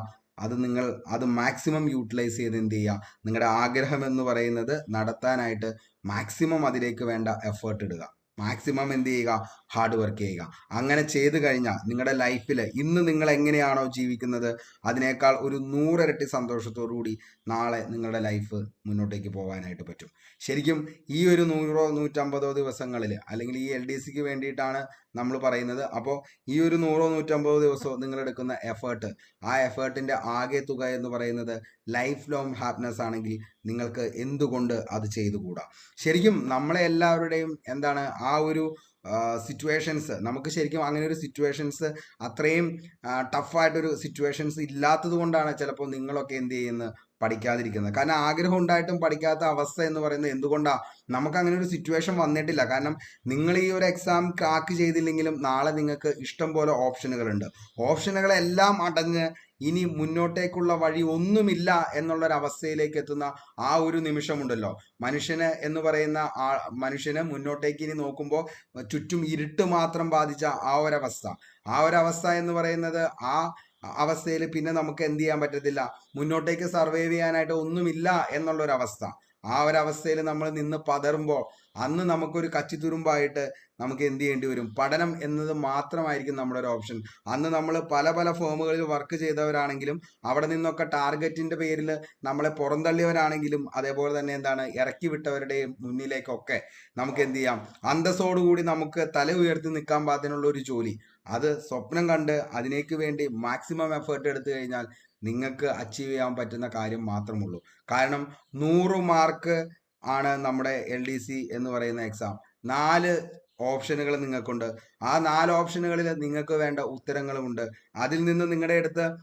അത് നിങ്ങൾ അത് മാക്സിമം യൂട്ടിലൈസ് ചെയ്ത് എന്ത് ചെയ്യുക നിങ്ങളുടെ ആഗ്രഹം എന്ന് പറയുന്നത് നടത്താനായിട്ട് മാക്സിമം അതിലേക്ക് വേണ്ട എഫേർട്ട് ഇടുക. മാക്സിമം എന്ത് ചെയ്യുക? ഹാർഡ് വർക്ക് ചെയ്യുക. അങ്ങനെ ചെയ്തു കഴിഞ്ഞാൽ നിങ്ങളുടെ ലൈഫിൽ ഇന്ന് നിങ്ങൾ എങ്ങനെയാണോ ജീവിക്കുന്നത്? അതിനേക്കാൾ ഒരു നൂറിരട്ടി സന്തോഷത്തോടു കൂടി നാളെ നിങ്ങളുടെ ലൈഫ് മുന്നോട്ടേക്ക് പോകാനായിട്ട് പറ്റും. ശരിക്കും ഈ ഒരു നൂറോ നൂറ്റമ്പതോ ദിവസങ്ങളിൽ അല്ലെങ്കിൽ ഈ എൽ ഡി സിക്ക് വേണ്ടിയിട്ടാണ് നമ്മൾ പറയുന്നത്. അപ്പോൾ ഈ ഒരു നൂറോ നൂറ്റമ്പതോ ദിവസമോ നിങ്ങൾ എടുക്കുന്ന എഫേർട്ട് ആ എഫേർട്ടിന്റെ ആകെ തുക എന്ന് പറയുന്നത് ലൈഫ് ലോങ് ഹാപ്പിനെസ് ആണെങ്കിൽ നിങ്ങൾക്ക് എന്തുകൊണ്ട് അത് ചെയ്തുകൂടാ? ശരിക്കും നമ്മളെ എല്ലാവരുടെയും എന്താണ് ആ ഒരു സിറ്റുവേഷൻസ് നമുക്ക് ശരിക്കും അങ്ങനെ ഒരു സിറ്റുവേഷൻസ് അത്രയും ടഫായിട്ടൊരു സിറ്റുവേഷൻസ് ഇല്ലാത്തത് കൊണ്ടാണ് ചിലപ്പോൾ നിങ്ങളൊക്കെ എന്ത് ചെയ്യുന്നത്? പഠിക്കാതിരിക്കുന്നത്. കാരണം ആഗ്രഹം ഉണ്ടായിട്ടും പഠിക്കാത്ത അവസ്ഥ എന്ന് പറയുന്നത് എന്തുകൊണ്ടാണ് നമുക്ക് അങ്ങനെ ഒരു സിറ്റുവേഷൻ വന്നിട്ടില്ല. കാരണം നിങ്ങൾ ഈ ഒരു എക്സാം ക്രാക്ക് ചെയ്തില്ലെങ്കിലും നാളെ നിങ്ങൾക്ക് ഇഷ്ടം പോലെ ഓപ്ഷനുകളുണ്ട് ഓപ്ഷനുകളെല്ലാം അടഞ്ഞ് ഇനി മുന്നോട്ടേക്കുള്ള വഴി ഒന്നുമില്ല എന്നുള്ളൊരവസ്ഥയിലേക്ക് എത്തുന്ന ആ ഒരു നിമിഷമുണ്ടല്ലോ. മനുഷ്യന് എന്ന് പറയുന്ന ആ മനുഷ്യന് മുന്നോട്ടേക്ക് ഇനി നോക്കുമ്പോൾ ചുറ്റും ഇരുട്ട് മാത്രം ബാധിച്ച ആ ഒരവസ്ഥ ആ ഒരവസ്ഥ എന്ന് പറയുന്നത് ആ അവസ്ഥയിൽ പിന്നെ നമുക്ക് എന്ത് ചെയ്യാൻ പറ്റത്തില്ല? മുന്നോട്ടേക്ക് സർവൈവ് ചെയ്യാനായിട്ട് ഒന്നുമില്ല എന്നുള്ളൊരവസ്ഥ. ആ ഒരു അവസ്ഥയിൽ നമ്മൾ നിന്ന് പതറുമ്പോൾ അന്ന് നമുക്കൊരു കച്ചിത്തുരുമ്പായിട്ട് നമുക്ക് എന്ത് ചെയ്യേണ്ടി വരും? പഠനം എന്നത് മാത്രമായിരിക്കും നമ്മുടെ ഒരു ഓപ്ഷൻ അന്ന് നമ്മൾ പല പല ഫോമുകളിൽ വർക്ക് ചെയ്തവരാണെങ്കിലും അവിടെ നിന്നൊക്കെ ടാർഗറ്റിന്റെ പേരിൽ നമ്മളെ പുറന്തള്ളിയവരാണെങ്കിലും അതേപോലെ തന്നെ എന്താണ് ഇറക്കി വിട്ടവരുടെയും മുന്നിലേക്കൊക്കെ നമുക്ക് എന്ത് ചെയ്യാം? അന്തസ്സോടുകൂടി നമുക്ക് തല ഉയർത്തി നിൽക്കാൻ പാകത്തിനുള്ള ഒരു ജോലി. അത് സ്വപ്നം കണ്ട് അതിനേക്ക് വേണ്ടി മാക്സിമം എഫേർട്ട് എടുത്തു കഴിഞ്ഞാൽ നിങ്ങൾക്ക് അച്ചീവ് ചെയ്യാൻ പറ്റുന്ന കാര്യം മാത്രമുള്ളൂ. കാരണം നൂറ് മാർക്ക് ആണ് നമ്മുടെ എൽ ഡി സി എന്ന് പറയുന്ന എക്സാം നാല് ഓപ്ഷനുകൾ നിങ്ങൾക്കുണ്ട്. ആ നാല് ഓപ്ഷനുകളിൽ നിങ്ങൾക്ക് വേണ്ട ഉത്തരങ്ങളുമുണ്ട്. അതിൽ നിന്ന് നിങ്ങളുടെ അടുത്ത്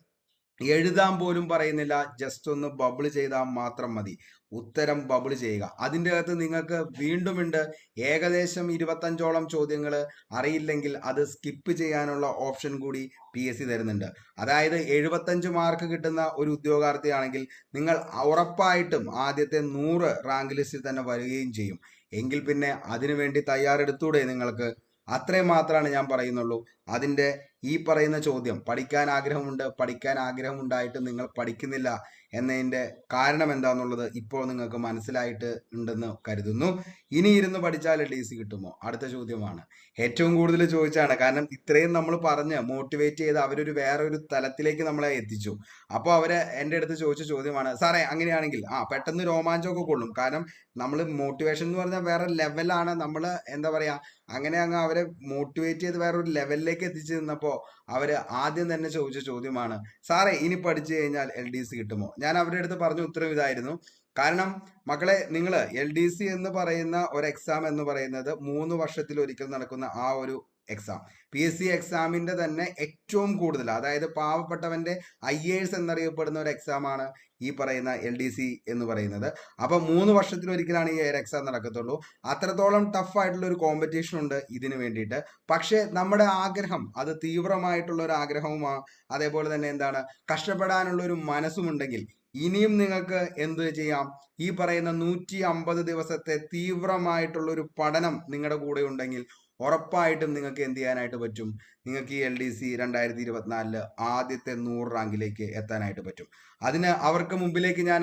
എഴുതാൻ പോലും പറയുന്നില്ല. ജസ്റ്റ് ഒന്ന് ബബിൾ ചെയ്താൽ മാത്രം മതി. ഉത്തരം ബബിൾ ചെയ്യുക. അതിന്റെ അകത്ത് നിങ്ങൾക്ക് വീണ്ടും ഉണ്ട്. ഏകദേശം ഇരുപത്തഞ്ചോളം ചോദ്യങ്ങൾ അറിയില്ലെങ്കിൽ അത് സ്കിപ്പ് ചെയ്യാനുള്ള ഓപ്ഷൻ കൂടി പി എസ് സി തരുന്നുണ്ട്. അതായത് എഴുപത്തഞ്ച് മാർക്ക് കിട്ടുന്ന ഒരു ഉദ്യോഗാർത്ഥിയാണെങ്കിൽ നിങ്ങൾ ഉറപ്പായിട്ടും ആദ്യത്തെ നൂറ് റാങ്ക് ലിസ്റ്റിൽ തന്നെ വരികയും ചെയ്യും. എങ്കിൽ പിന്നെ അതിനുവേണ്ടി തയ്യാറെടുത്തൂടെ നിങ്ങൾക്ക്? അത്രയും മാത്രമാണ് ഞാൻ പറയുന്നുള്ളൂ. അതിന്റെ ഈ പറയുന്ന ചോദ്യം പഠിക്കാൻ ആഗ്രഹമുണ്ട് പഠിക്കാൻ ആഗ്രഹമുണ്ടായിട്ട് നിങ്ങൾ പഠിക്കുന്നില്ല എന്നതിന്റെ കാരണം എന്താണെന്നുള്ളത് ഇപ്പോൾ നിങ്ങൾക്ക് മനസ്സിലായിട്ട് ഉണ്ടെന്ന് കരുതുന്നു. ഇനി ഇരുന്ന് പഠിച്ചാൽ ഡി സി കിട്ടുമോ? അടുത്ത ചോദ്യമാണ്. ഏറ്റവും കൂടുതൽ ചോദിച്ചാണ്. കാരണം ഇത്രയും നമ്മൾ പറഞ്ഞ് മോട്ടിവേറ്റ് ചെയ്ത് അവരൊരു വേറെ ഒരു തലത്തിലേക്ക് നമ്മളെ എത്തിച്ചു. അപ്പോൾ അവരെ എന്റെ അടുത്ത് ചോദിച്ച ചോദ്യമാണ് സാറേ അങ്ങനെയാണെങ്കിൽ ആ പെട്ടെന്ന് രോമാഞ്ചമൊക്കെ കൊള്ളും. കാരണം നമ്മൾ മോട്ടിവേഷൻ എന്ന് പറഞ്ഞാൽ വേറെ ലെവലാണ് നമ്മൾ എന്താ പറയാ അങ്ങനെ അങ്ങ് അവരെ മോട്ടിവേറ്റ് ചെയ്ത് വേറെ ഒരു ലെവലിലേക്ക് എത്തിച്ചു നിന്നപ്പോൾ അവർ ആദ്യം തന്നെ ചോദിച്ച ചോദ്യമാണ് സാറേ ഇനി പഠിച്ചു കഴിഞ്ഞാൽ എൽ ഡി സി കിട്ടുമോ? ഞാൻ അവരുടെ അടുത്ത് പറഞ്ഞ ഉത്തരം ഇതായിരുന്നു. കാരണം മക്കളെ നിങ്ങൾ എൽ ഡി സി എന്ന് പറയുന്ന ഒരു എക്സാം എന്ന് പറയുന്നത് മൂന്ന് വർഷത്തിൽ ഒരിക്കൽ നടക്കുന്ന ആ ഒരു എക്സാം പി എസ് സി എക്സാമിന്റെ തന്നെ ഏറ്റവും കൂടുതൽ അതായത് പാവപ്പെട്ടവന്റെ ഐ എസ് എന്നറിയപ്പെടുന്ന ഒരു എക്സാമാണ് ഈ പറയുന്ന എൽ ഡി സി എന്ന് പറയുന്നത്. അപ്പോൾ മൂന്ന് വർഷത്തിലൊരിക്കലാണ് ഈ ഒരു എക്സാം നടക്കത്തുള്ളൂ. അത്രത്തോളം ടഫ് ആയിട്ടുള്ള ഒരു കോമ്പറ്റീഷൻ ഉണ്ട് ഇതിനു വേണ്ടിയിട്ട്. പക്ഷേ നമ്മുടെ ആഗ്രഹം അത് തീവ്രമായിട്ടുള്ള ഒരു ആഗ്രഹവുമാണ് അതേപോലെ തന്നെ എന്താണ് കഷ്ടപ്പെടാനുള്ള ഒരു മനസ്സുമുണ്ടെങ്കിൽ ഇനിയും നിങ്ങൾക്ക് എന്ത് ചെയ്യാം? ഈ പറയുന്ന നൂറ്റി അമ്പത് ദിവസത്തെ തീവ്രമായിട്ടുള്ള ഒരു പഠനം നിങ്ങളുടെ കൂടെ ഉണ്ടെങ്കിൽ ഉറപ്പായിട്ടും നിങ്ങൾക്ക് എന്ത് ചെയ്യാനായിട്ട് പറ്റും? നിങ്ങൾക്ക് ഈ എൽ ഡി സി രണ്ടായിരത്തി ഇരുപത്തിനാലിൽ ആദ്യത്തെ നൂറ് റാങ്കിലേക്ക് എത്താനായിട്ട് പറ്റും. അതിന് അവർക്ക് മുമ്പിലേക്ക് ഞാൻ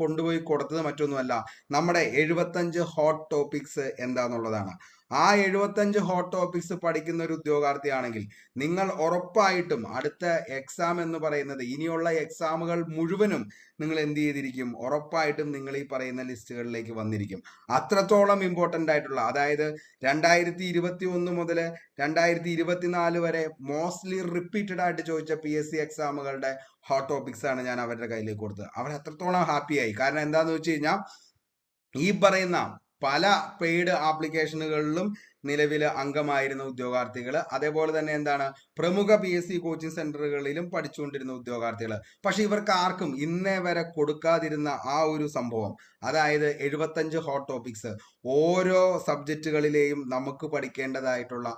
കൊണ്ടുപോയി കൊടുത്തത് മറ്റൊന്നുമല്ല. നമ്മുടെ എഴുപത്തഞ്ച് ഹോട്ട് ടോപ്പിക്സ് എന്താന്നുള്ളതാണ്. ആ എഴുപത്തഞ്ച് ഹോട്ട് ടോപ്പിക്സ് പഠിക്കുന്ന ഒരു ഉദ്യോഗാർത്ഥിയാണെങ്കിൽ നിങ്ങൾ ഉറപ്പായിട്ടും അടുത്ത എക്സാം എന്ന് പറയുന്നത് ഇനിയുള്ള എക്സാമുകൾ മുഴുവനും നിങ്ങൾ എന്ത് ചെയ്തിരിക്കും? ഉറപ്പായിട്ടും നിങ്ങൾ ഈ പറയുന്ന ലിസ്റ്റുകളിലേക്ക് വന്നിരിക്കും. അത്രത്തോളം ഇമ്പോർട്ടന്റ് ആയിട്ടുള്ള അതായത് രണ്ടായിരത്തി ഇരുപത്തി ഒന്ന് മുതൽ രണ്ടായിരത്തി ഇരുപത്തിനാല് വരെ മോസ്റ്റ്ലി റിപ്പീറ്റഡ് ആയിട്ട് ചോദിച്ച പി എസ് സി എക്സാമുകളുടെ ഹോട്ട് ടോപ്പിക്സ് ആണ് ഞാൻ അവരുടെ കയ്യിലേക്ക് കൊടുത്തത്. അവർ അത്രത്തോളം ഹാപ്പിയായി കാരണം എന്താണെന്ന് വെച്ച് കഴിഞ്ഞാൽ ഈ പറയുന്ന പല പെയ്ഡ് ആപ്ലിക്കേഷനുകളിലും നിലവിൽ അംഗമായിരുന്ന ഉദ്യോഗാർത്ഥികൾ അതേപോലെ തന്നെ എന്താണ്? പ്രമുഖ പി എസ് സി കോച്ചിങ് സെന്ററുകളിലും പഠിച്ചുകൊണ്ടിരുന്ന ഉദ്യോഗാർത്ഥികൾ പക്ഷെ ഇവർക്ക് ആർക്കും ഇന്നേ വരെ കൊടുക്കാതിരുന്ന ആ ഒരു സംഭവം അതായത് എഴുപത്തഞ്ച് ഹോട്ട് ടോപ്പിക്സ് ഓരോ സബ്ജക്റ്റുകളിലെയും നമുക്ക് പഠിക്കേണ്ടതായിട്ടുള്ള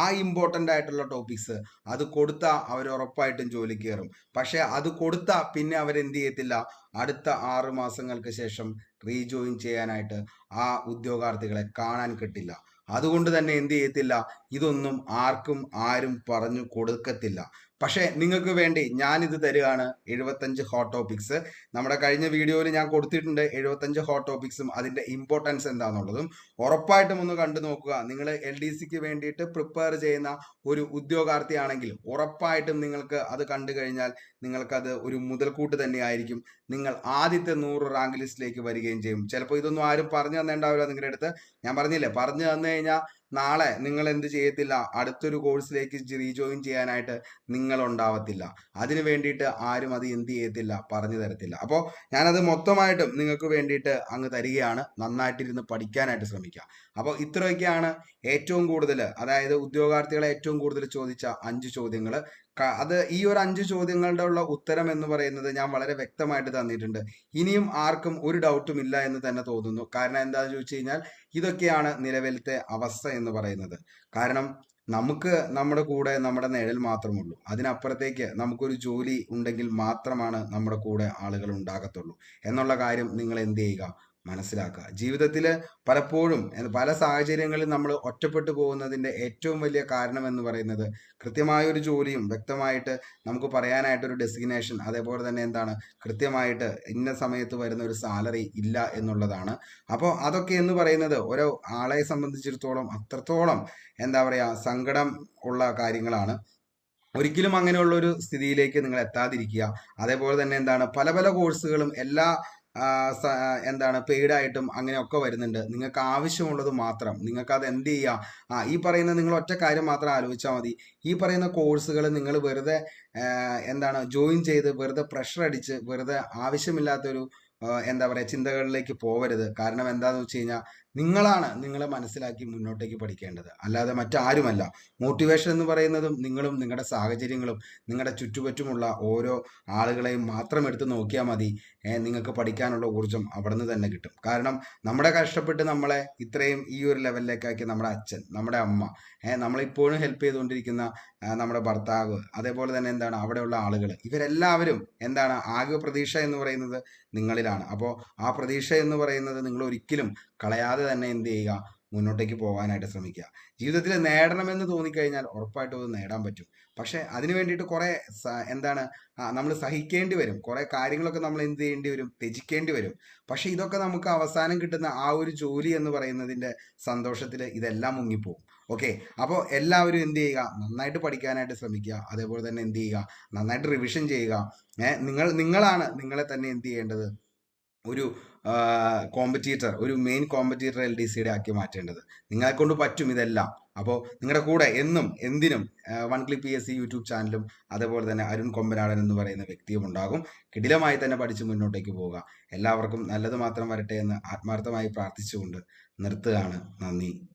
ആ ഇമ്പോർട്ടന്റ് ആയിട്ടുള്ള ടോപ്പിക്സ് അത് കൊടുത്താൽ അവർ ഉറപ്പായിട്ടും ജോലി കയറും. പക്ഷേ അത് കൊടുത്താൽ പിന്നെ അവരെന്ത് ചെയ്യത്തില്ല? അടുത്ത ആറ് മാസങ്ങൾക്ക് ശേഷം റീജോയിൻ ചെയ്യാനായിട്ട് ആ ഉദ്യോഗാർത്ഥികളെ കാണാൻ കിട്ടില്ല. അതുകൊണ്ട് തന്നെ എന്ത് ചെയ്യത്തില്ല? ഇതൊന്നും ആർക്കും ആരും പറഞ്ഞു കൊടുക്കത്തില്ല. പക്ഷേ നിങ്ങൾക്ക് വേണ്ടി ഞാനിത് തരികയാണ് എഴുപത്തഞ്ച് ഹോട്ട് ടോപ്പിക്സ് നമ്മുടെ കഴിഞ്ഞ വീഡിയോയിൽ ഞാൻ കൊടുത്തിട്ടുണ്ട് എഴുപത്തഞ്ച് ഹോട്ട് ടോപ്പിക്സും അതിന്റെ ഇമ്പോർട്ടൻസ് എന്താണെന്നുള്ളതും ഉറപ്പായിട്ടും ഒന്ന് കണ്ടു നോക്കുക. നിങ്ങൾ എൽ ഡി സിക്ക് വേണ്ടിയിട്ട് പ്രിപ്പയർ ചെയ്യുന്ന ഒരു ഉദ്യോഗാർത്ഥിയാണെങ്കിൽ ഉറപ്പായിട്ടും നിങ്ങൾക്ക് അത് കണ്ടു കഴിഞ്ഞാൽ നിങ്ങൾക്കത് ഒരു മുതൽക്കൂട്ട് തന്നെയായിരിക്കും. നിങ്ങൾ ആദ്യത്തെ നൂറ് റാങ്ക് ലിസ്റ്റിലേക്ക് വരികയും ചെയ്യും. ചിലപ്പോൾ ഇതൊന്നും ആരും പറഞ്ഞു തന്നേണ്ടാവില്ല നിങ്ങളുടെ അടുത്ത്. ഞാൻ പറഞ്ഞില്ലേ പറഞ്ഞു തന്നു കഴിഞ്ഞാൽ നാളെ നിങ്ങൾ എന്ത് ചെയ്യത്തില്ല? അടുത്തൊരു കോഴ്സിലേക്ക് റീജോയിൻ ചെയ്യാനായിട്ട് നിങ്ങൾ ഉണ്ടാവത്തില്ല അതിന് വേണ്ടിയിട്ട് ആരും അത് എന്ത് ചെയ്യത്തില്ല പറഞ്ഞു തരത്തില്ല. അപ്പോൾ ഞാനത് മൊത്തമായിട്ടും നിങ്ങൾക്ക് വേണ്ടിയിട്ട് അങ്ങ് തരികയാണ്. നന്നായിട്ടിരുന്ന് പഠിക്കാനായിട്ട് ശ്രമിക്കുക അപ്പോൾ ഇത്രയൊക്കെയാണ് ഏറ്റവും കൂടുതൽ അതായത് ഉദ്യോഗാർത്ഥികളെ ഏറ്റവും കൂടുതൽ ചോദിച്ച അഞ്ച് ചോദ്യങ്ങൾ അത് ഈ ഒരു അഞ്ച് ചോദ്യങ്ങളുടെ ഉള്ള ഉത്തരം എന്ന് പറയുന്നത് ഞാൻ വളരെ വ്യക്തമായിട്ട് തന്നിട്ടുണ്ട്. ഇനിയും ആർക്കും ഒരു ഡൗട്ടും ഇല്ല എന്ന് തന്നെ തോന്നുന്നു. കാരണം എന്താണെന്ന് ചോദിച്ചു കഴിഞ്ഞാൽ ഇതൊക്കെയാണ് നിലവിലത്തെ അവസ്ഥ എന്ന് പറയുന്നത്. കാരണം നമുക്ക് നമ്മുടെ കൂടെ നമ്മുടെ നിഴൽ മാത്രമുള്ളൂ. അതിനപ്പുറത്തേക്ക് നമുക്കൊരു ജോലി ഉണ്ടെങ്കിൽ മാത്രമാണ് നമ്മുടെ കൂടെ ആളുകൾ ഉണ്ടാകത്തുള്ളൂ. എന്നുള്ള കാര്യം നിങ്ങൾ എന്ത് ചെയ്യുക? മനസ്സിലാക്കുക. ജീവിതത്തിൽ പലപ്പോഴും പല സാഹചര്യങ്ങളിൽ നമ്മൾ ഒറ്റപ്പെട്ടു പോകുന്നതിന്റെ ഏറ്റവും വലിയ കാരണം എന്ന് പറയുന്നത് കൃത്യമായ ഒരു ജോലിയും വ്യക്തമായിട്ട് നമുക്ക് പറയാനായിട്ടൊരു ഡെസിഗ്നേഷൻ അതേപോലെ തന്നെ എന്താണ് കൃത്യമായിട്ട് ഇന്ന സമയത്ത് വരുന്ന ഒരു സാലറി ഇല്ല എന്നുള്ളതാണ്. അപ്പോൾ അതൊക്കെ എന്ന് പറയുന്നത് ഓരോ ആളെ സംബന്ധിച്ചിടത്തോളം അത്രത്തോളം എന്താ പറയുക സങ്കടം ഉള്ള കാര്യങ്ങളാണ്. ഒരിക്കലും അങ്ങനെയുള്ള ഒരു സ്ഥിതിയിലേക്ക് നിങ്ങൾ എത്താതിരിക്കുക. അതേപോലെ തന്നെ എന്താണ് പല പല കോഴ്സുകളും എല്ലാ എന്താണ് പെയ്ഡായിട്ടും അങ്ങനെയൊക്കെ വരുന്നുണ്ട്. നിങ്ങൾക്ക് ആവശ്യമുള്ളത് മാത്രം. നിങ്ങൾക്ക് അത് എന്ത് ചെയ്യുക ആ ഈ പറയുന്ന നിങ്ങൾ ഒറ്റ കാര്യം മാത്രം ആലോചിച്ചാൽ മതി. ഈ പറയുന്ന കോഴ്സുകൾ നിങ്ങൾ വെറുതെ എന്താണ് ജോയിൻ ചെയ്ത് വെറുതെ പ്രഷർ അടിച്ച് വെറുതെ ആവശ്യമില്ലാത്തൊരു എന്താ പറയുക ചിന്തകളിലേക്ക് പോവരുത്. കാരണം എന്താണെന്ന് വെച്ച് കഴിഞ്ഞാൽ നിങ്ങളാണ് നിങ്ങളെ മനസ്സിലാക്കി മുന്നോട്ടേക്ക് പഠിക്കേണ്ടത്. അല്ലാതെ മറ്റാരുമല്ല. മോട്ടിവേഷൻ എന്ന് പറയുന്നതും നിങ്ങളും നിങ്ങളുടെ സാഹചര്യങ്ങളും നിങ്ങളുടെ ചുറ്റുപറ്റുമുള്ള ഓരോ ആളുകളെയും മാത്രം എടുത്ത് നോക്കിയാൽ മതി. നിങ്ങൾക്ക് പഠിക്കാനുള്ള ഊർജം അവിടെ നിന്ന് തന്നെ കിട്ടും. കാരണം നമ്മുടെ കഷ്ടപ്പെട്ട് നമ്മളെ ഇത്രയും ഈ ഒരു ലെവലിലേക്കാക്കി നമ്മുടെ അച്ഛൻ നമ്മുടെ അമ്മ നമ്മളിപ്പോഴും ഹെൽപ്പ് ചെയ്തുകൊണ്ടിരിക്കുന്ന നമ്മുടെ ഭർത്താവ് അതേപോലെ തന്നെ എന്താണ് അവിടെയുള്ള ആളുകൾ ഇവരെല്ലാവരും എന്താണ് ആകെ പ്രതീക്ഷ എന്ന് പറയുന്നത് നിങ്ങളിലാണ്. അപ്പോൾ ആ പ്രതീക്ഷ എന്ന് പറയുന്നത് നിങ്ങൾ ഒരിക്കലും കളയാതെ തന്നെ എന്ത് ചെയ്യുക? മുന്നോട്ടേക്ക് പോകാനായിട്ട് ശ്രമിക്കുക. ജീവിതത്തിൽ നേടണമെന്ന് തോന്നിക്കഴിഞ്ഞാൽ ഉറപ്പായിട്ടും അത് നേടാൻ പറ്റും. പക്ഷേ അതിന് വേണ്ടിയിട്ട് കുറേ എന്താണ് നമ്മൾ സഹിക്കേണ്ടി വരും. കുറേ കാര്യങ്ങളൊക്കെ നമ്മൾ എന്ത് ചെയ്യേണ്ടി വരും? ത്യജിക്കേണ്ടി വരും. പക്ഷെ ഇതൊക്കെ നമുക്ക് അവസാനം കിട്ടുന്ന ആ ഒരു ജോലി എന്ന് പറയുന്നതിന്റെ സന്തോഷത്തിൽ ഇതെല്ലാം മുങ്ങിപ്പോകും ഓക്കെ? അപ്പോൾ എല്ലാവരും എന്ത് ചെയ്യുക? നന്നായിട്ട് പഠിക്കാനായിട്ട് ശ്രമിക്കുക. അതേപോലെ തന്നെ എന്ത് ചെയ്യുക? നന്നായിട്ട് റിവിഷൻ ചെയ്യുക. നിങ്ങൾ നിങ്ങളാണ് നിങ്ങളെ തന്നെ എന്ത് ചെയ്യേണ്ടത്? ഒരു കോമ്പറ്റീറ്റർ ഒരു മെയിൻ കോമ്പറ്റീറ്റർ എൽ ഡി സിയുടെ ആക്കി മാറ്റേണ്ടത്. നിങ്ങളെ കൊണ്ട് പറ്റും ഇതെല്ലാം. അപ്പോൾ നിങ്ങളുടെ കൂടെ എന്നും എന്തിനും one clip P S C YouTube ചാനലും അതേപോലെ തന്നെ അരുൺ കൊമ്പനാടൻ എന്ന് പറയുന്ന വ്യക്തിയും ഉണ്ടാകും. കിടിലമായി തന്നെ പഠിച്ച് മുന്നോട്ടേക്ക് പോവുക. എല്ലാവർക്കും നല്ലത് മാത്രം വരട്ടെ എന്ന് ആത്മാർത്ഥമായി പ്രാർത്ഥിച്ചുകൊണ്ട് നിർത്തുകയാണ്. നന്ദി.